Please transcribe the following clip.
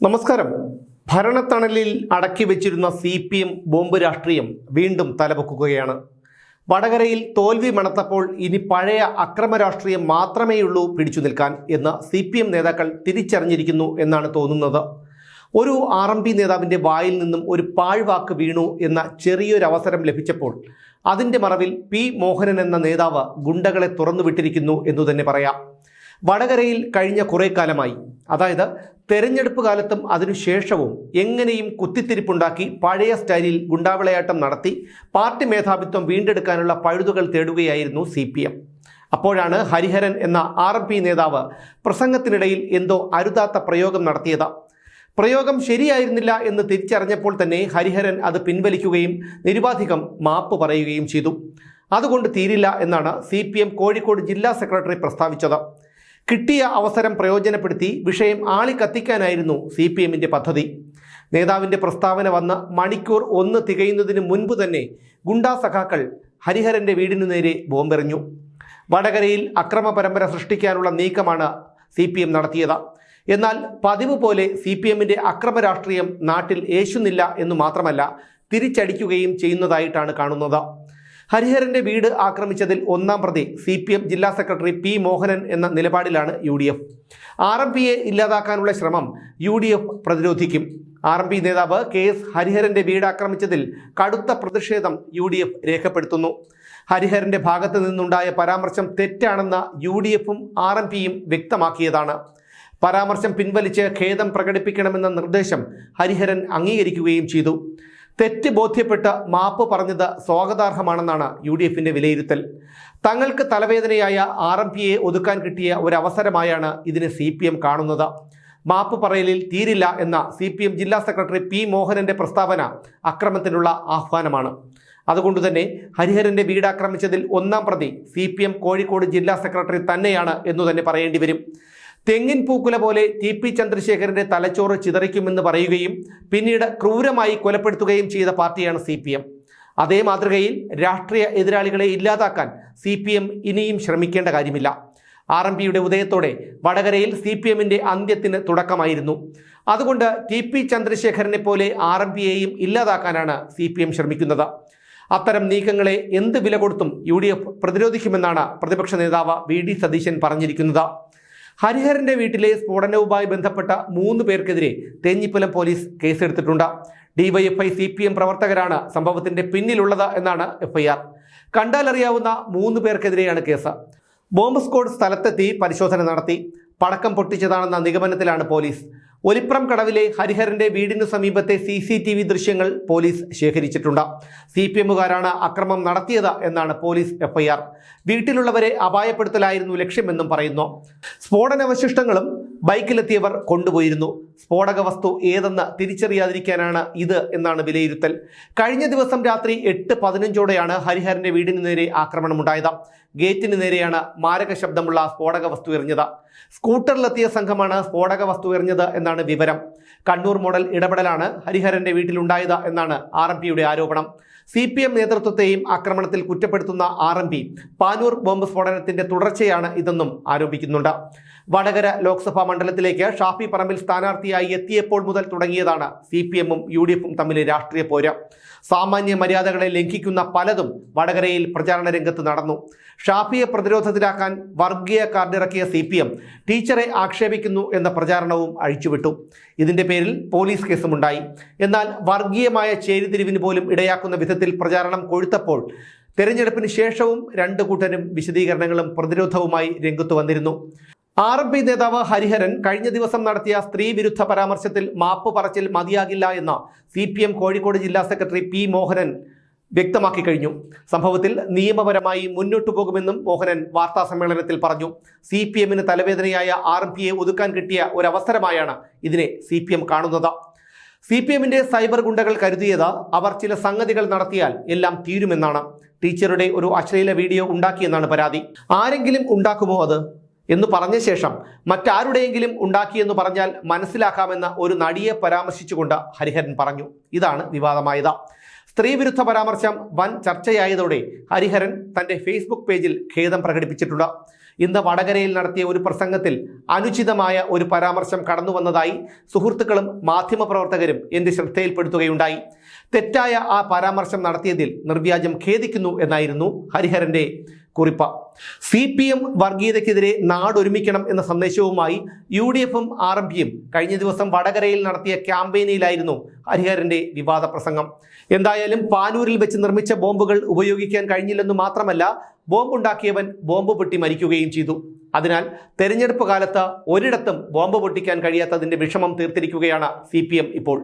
നമസ്കാരം. ഭരണത്തണലിൽ അടക്കി വെച്ചിരുന്ന സി പി എം ബോംബ് രാഷ്ട്രീയം വീണ്ടും തലപൊക്കുകയാണ്. വടകരയിൽ തോൽവി മണത്തപ്പോൾ ഇനി പഴയ അക്രമ രാഷ്ട്രീയം മാത്രമേയുള്ളൂ പിടിച്ചു നിൽക്കാൻ എന്ന് സി പി എം നേതാക്കൾ തിരിച്ചറിഞ്ഞിരിക്കുന്നു എന്നാണ് തോന്നുന്നത്. ഒരു ആർ എം പി നേതാവിന്റെ വായിൽ നിന്നും ഒരു പാഴ്വാക്ക് വീണു എന്ന ചെറിയൊരവസരം ലഭിച്ചപ്പോൾ അതിന്റെ മറവിൽ പി മോഹനൻ എന്ന നേതാവ് ഗുണ്ടകളെ തുറന്നുവിട്ടിരിക്കുന്നു എന്നു തന്നെ പറയാം. വടകരയിൽ കഴിഞ്ഞ കുറേ കാലമായി. അതായത് തെരഞ്ഞെടുപ്പ് കാലത്തും അതിനുശേഷവും എങ്ങനെയും കുത്തിത്തിരിപ്പുണ്ടാക്കി പഴയ സ്റ്റൈലിൽ ഗുണ്ടാവിളയാട്ടം നടത്തി പാർട്ടി മേധാവിത്വം വീണ്ടെടുക്കാനുള്ള പഴുതുകൾ തേടുകയായിരുന്നു സി പി എം. അപ്പോഴാണ് ഹരിഹരൻ എന്ന ആർ എം പി നേതാവ് പ്രസംഗത്തിനിടയിൽ എന്തോ അരുതാത്ത പ്രയോഗം നടത്തിയത്. പ്രയോഗം ശരിയായിരുന്നില്ല എന്ന് തിരിച്ചറിഞ്ഞപ്പോൾ തന്നെ ഹരിഹരൻ അത് പിൻവലിക്കുകയും നിരുപാധികം മാപ്പ് പറയുകയും ചെയ്തു. അതുകൊണ്ട് തീരില്ല എന്നാണ് സി കോഴിക്കോട് ജില്ലാ സെക്രട്ടറി പ്രസ്താവിച്ചത്. കിട്ടിയ അവസരം പ്രയോജനപ്പെടുത്തി വിഷയം ആളിക്കത്തിക്കാനായിരുന്നു സി പി എമ്മിന്റെ പദ്ധതി. നേതാവിന്റെ പ്രസ്താവന വന്ന മണിക്കൂർ ഒന്ന് തികയുന്നതിന് മുൻപ് തന്നെ ഗുണ്ടാ സഖാക്കൾ ഹരിഹരന്റെ വീടിനു നേരെ ബോംബെറിഞ്ഞു. വടകരയിൽ അക്രമ പരമ്പര സൃഷ്ടിക്കാനുള്ള നീക്കമാണ് സി പി എം നടത്തിയത്. എന്നാൽ പതിവ് പോലെ സി പി എമ്മിന്റെ അക്രമ രാഷ്ട്രീയം നാട്ടിൽ യേശുന്നില്ല എന്ന് മാത്രമല്ല തിരിച്ചടിക്കുകയും ചെയ്യുന്നതായിട്ടാണ് കാണുന്നത്. ഹരിഹരന്റെ വീട് ആക്രമിച്ചതിൽ ഒന്നാം പ്രതി സി പി എം ജില്ലാ സെക്രട്ടറി പി മോഹനൻ എന്ന നിലപാടിലാണ് U D F. R M പിയെ ഇല്ലാതാക്കാനുള്ള ശ്രമം യു ഡി എഫ് പ്രതിരോധിക്കും. ആർ എം പി നേതാവ് കെ എസ് ഹരിഹരന്റെ വീട് ആക്രമിച്ചതിൽ കടുത്ത പ്രതിഷേധം യു ഡി എഫ് രേഖപ്പെടുത്തുന്നു. ഹരിഹരന്റെ ഭാഗത്ത് നിന്നുണ്ടായ പരാമർശം തെറ്റാണെന്ന യു ഡി എഫും ആർ എം പിയും വ്യക്തമാക്കിയതാണ്. പരാമർശം പിൻവലിച്ച് ഖേദം പ്രകടിപ്പിക്കണമെന്ന നിർദ്ദേശം ഹരിഹരൻ അംഗീകരിക്കുകയും ചെയ്തു. തെറ്റ് ബോധ്യപ്പെട്ട് മാപ്പ് പറഞ്ഞത് സ്വാഗതാർഹമാണെന്നാണ് യു ഡി എഫിന്റെ വിലയിരുത്തൽ. തങ്ങൾക്ക് തലവേദനയായ ആർ എം പിയെ ഒതുക്കാൻ കിട്ടിയ ഒരവസരമായാണ് ഇതിനെ സി പി എം കാണുന്നത്. മാപ്പ് പറയലിൽ തീരില്ല എന്ന സി പി എം ജില്ലാ സെക്രട്ടറി പി മോഹനന്റെ പ്രസ്താവന അക്രമത്തിനുള്ള ആഹ്വാനമാണ്. അതുകൊണ്ടുതന്നെ ഹരിഹരന്റെ വീട് ആക്രമിച്ചതിൽ ഒന്നാം പ്രതി സി പി എം കോഴിക്കോട് ജില്ലാ സെക്രട്ടറി തന്നെയാണ് എന്നു തന്നെ പറയേണ്ടി വരും. തെങ്ങിൻ പൂക്കുല പോലെ ടി പി ചന്ദ്രശേഖരന്റെ തലച്ചോറ് ചിതറിക്കുമെന്ന് പറയുകയും പിന്നീട് ക്രൂരമായി കൊലപ്പെടുത്തുകയും ചെയ്ത പാർട്ടിയാണ് സി പി എം. അതേ മാതൃകയിൽ രാഷ്ട്രീയ എതിരാളികളെ ഇല്ലാതാക്കാൻ സി പി എം ഇനിയും ശ്രമിക്കേണ്ട കാര്യമില്ല. ആർ എം പിയുടെ ഉദയത്തോടെ വടകരയിൽ സി പി എമ്മിന്റെ അന്ത്യത്തിന് തുടക്കമായിരുന്നു. അതുകൊണ്ട് ടി പി ചന്ദ്രശേഖരനെ പോലെ ആർ എം പിയെയും ഇല്ലാതാക്കാനാണ് സി പി എം ശ്രമിക്കുന്നത്. അത്തരം നീക്കങ്ങളെ എന്ത് വില കൊടുത്തും യു ഡി എഫ് പ്രതിരോധിക്കുമെന്നാണ് പ്രതിപക്ഷ നേതാവ് വി ഡി സതീശൻ പറഞ്ഞിരിക്കുന്നത്. ഹരിഹരന്റെ വീട്ടിലെ സ്ഫോടനവുമായി ബന്ധപ്പെട്ട മൂന്ന് പേർക്കെതിരെ തേഞ്ഞിപ്പലം പോലീസ് കേസെടുത്തിട്ടുണ്ട്. ഡിവൈഎഫ്ഐ സി പി എം പ്രവർത്തകരാണ് സംഭവത്തിന്റെ പിന്നിലുള്ളത് എന്നാണ് എഫ്ഐആർ കണ്ടാലറിയാവുന്ന മൂന്ന് പേർക്കെതിരെയാണ് കേസ്. ബോംബ് സ്ക്വാഡ് സ്ഥലത്തെത്തി പരിശോധന നടത്തി. പടക്കം പൊട്ടിച്ചതാണെന്ന നിഗമനത്തിലാണ് പോലീസ്. ഒലിപ്രം കടവിലെ ഹരിഹരന്റെ വീടിന് സമീപത്തെ സി സി ടി വി ദൃശ്യങ്ങൾ പോലീസ് ശേഖരിച്ചിട്ടുണ്ട്. സി പി എമ്മുകാരാണ് അക്രമം നടത്തിയത് എന്നാണ് പോലീസ് എഫ്ഐആർ. വീട്ടിലുള്ളവരെ അപായപ്പെടുത്തലായിരുന്നു ലക്ഷ്യമെന്നും പറയുന്നു. സ്ഫോടനാവശിഷ്ടങ്ങളും ബൈക്കിലെത്തിയവർ കൊണ്ടുപോയിരുന്നു. സ്ഫോടക വസ്തു ഏതെന്ന് തിരിച്ചറിയാതിരിക്കാനാണ് ഇത് എന്നാണ് വിലയിരുത്തൽ. കഴിഞ്ഞ ദിവസം രാത്രി എട്ട് പതിനഞ്ചോടെയാണ് ഹരിഹരന്റെ വീടിന് നേരെ ആക്രമണമുണ്ടായത്. ഗേറ്റിന് നേരെയാണ് മാരക ശബ്ദമുള്ള സ്ഫോടക വസ്തു എറിഞ്ഞത്. സ്കൂട്ടറിലെത്തിയ സംഘമാണ് സ്ഫോടക വസ്തു എറിഞ്ഞത് എന്നാണ് വിവരം. കണ്ണൂർ മോഡൽ ഇടപെടലാണ് ഹരിഹരന്റെ വീട്ടിലുണ്ടായത് എന്നാണ് ആർ എം പിയുടെ ആരോപണം. സി പി എം നേതൃത്വത്തെയും ആക്രമണത്തിൽ കുറ്റപ്പെടുത്തുന്ന R M P Panoor bomb സ്ഫോടനത്തിന്റെ തുടർച്ചയാണ് ഇതെന്നും ആരോപിക്കുന്നുണ്ട്. വടകര ലോക്സഭാ മണ്ഡലത്തിലേക്ക് ഷാഫി പറമ്പിൽ സ്ഥാനാർത്ഥിയായി എത്തിയപ്പോൾ മുതൽ തുടങ്ങിയതാണ് സി പി എമ്മും യു ഡി എഫും തമ്മിലെ രാഷ്ട്രീയ പോര്. സാമാന്യ മര്യാദകളെ ലംഘിക്കുന്ന പലതും വടകരയിൽ പ്രചാരണ രംഗത്ത് നടന്നു. ഷാഫിയെ പ്രതിരോധത്തിലാക്കാൻ വർഗീയ കാർഡിറക്കിയ സി പി എം ടീച്ചറെ ആക്ഷേപിക്കുന്നു എന്ന പ്രചാരണവും അഴിച്ചുവിട്ടു. ഇതിന്റെ പേരിൽ പോലീസ് കേസുമുണ്ടായി. എന്നാൽ വർഗീയമായ ചേരിതിരിവിന് പോലും ഇടയാക്കുന്ന വിധത്തിൽ പ്രചാരണം കൊഴുത്തപ്പോൾ തെരഞ്ഞെടുപ്പിന് ശേഷവും രണ്ട് കൂട്ടരും വിശദീകരണങ്ങളും പ്രതിരോധവുമായി രംഗത്തു വന്നിരുന്നു. ആർ എം പി നേതാവ് ഹരിഹരൻ കഴിഞ്ഞ ദിവസം നടത്തിയ സ്ത്രീ വിരുദ്ധ പരാമർശത്തിൽ മാപ്പ് പറച്ചിൽ മതിയാകില്ല എന്ന് സി പി എം കോഴിക്കോട് ജില്ലാ സെക്രട്ടറി പി മോഹനൻ വ്യക്തമാക്കി കഴിഞ്ഞു. സംഭവത്തിൽ നിയമപരമായി മുന്നോട്ടു പോകുമെന്നും മോഹനൻ വാർത്താ സമ്മേളനത്തിൽ പറഞ്ഞു. സി പി എമ്മിന് തലവേദനയായ ആർ എം പിയെ ഒതുക്കാൻ കിട്ടിയ ഒരവസരമായാണ് ഇതിനെ സി പി എം കാണുന്നത്. സി പി എമ്മിന്റെ സൈബർ ഗുണ്ടകൾ കരുതിയത് അവർ ചില സംഗതികൾ നടത്തിയാൽ എല്ലാം തീരുമെന്നാണ്. ടീച്ചറുടെ ഒരു അശ്ലീല വീഡിയോ ഉണ്ടാക്കിയെന്നാണ് പരാതി. ആരെങ്കിലും ഉണ്ടാക്കുമോ അത്? എന്ന് പറഞ്ഞ ശേഷം മറ്റാരുടെയെങ്കിലും ഉണ്ടാക്കിയെന്ന് പറഞ്ഞാൽ മനസ്സിലാക്കാമെന്ന ഒരു നടിയെ പരാമർശിച്ചുകൊണ്ട് ഹരിഹരൻ പറഞ്ഞു. ഇതാണ് വിവാദമായത്. സ്ത്രീവിരുദ്ധ പരാമർശം വൻ ചർച്ചയായതോടെ ഹരിഹരൻ തന്റെ ഫേസ്ബുക്ക് പേജിൽ ഖേദം പ്രകടിപ്പിച്ചിട്ടുണ്ട്. ഇന്ന് വടകരയിൽ നടത്തിയ ഒരു പ്രസംഗത്തിൽ അനുചിതമായ ഒരു പരാമർശം കടന്നു വന്നതായി സുഹൃത്തുക്കളും മാധ്യമപ്രവർത്തകരും എന്റെ ശ്രദ്ധയിൽപ്പെടുത്തുകയുണ്ടായി. തെറ്റായ ആ പരാമർശം നടത്തിയതിൽ നിർവ്യാജം ഖേദിക്കുന്നു എന്നായിരുന്നു ഹരിഹരന്റെ കുറിപ്പ്. സി പി എം വർഗീയതയ്ക്കെതിരെ നാടൊരുമിക്കണം എന്ന സന്ദേശവുമായി യു ഡി എഫും ആർ എം പിയും കഴിഞ്ഞ ദിവസം വടകരയിൽ നടത്തിയ ക്യാമ്പയിനിലായിരുന്നു ഹരിഹരന്റെ വിവാദ പ്രസംഗം. എന്തായാലും പാനൂരിൽ വെച്ച് നിർമ്മിച്ച ബോംബുകൾ ഉപയോഗിക്കാൻ കഴിഞ്ഞില്ലെന്ന് മാത്രമല്ല ബോംബുണ്ടാക്കിയവൻ ബോംബ് പൊട്ടി മരിക്കുകയും ചെയ്തു. അതിനാൽ തെരഞ്ഞെടുപ്പ് കാലത്ത് ഒരിടത്തും ബോംബ് പൊട്ടിക്കാൻ കഴിയാത്തതിന്റെ വിഷമം തീർത്തിരിക്കുകയാണ് സി ഇപ്പോൾ.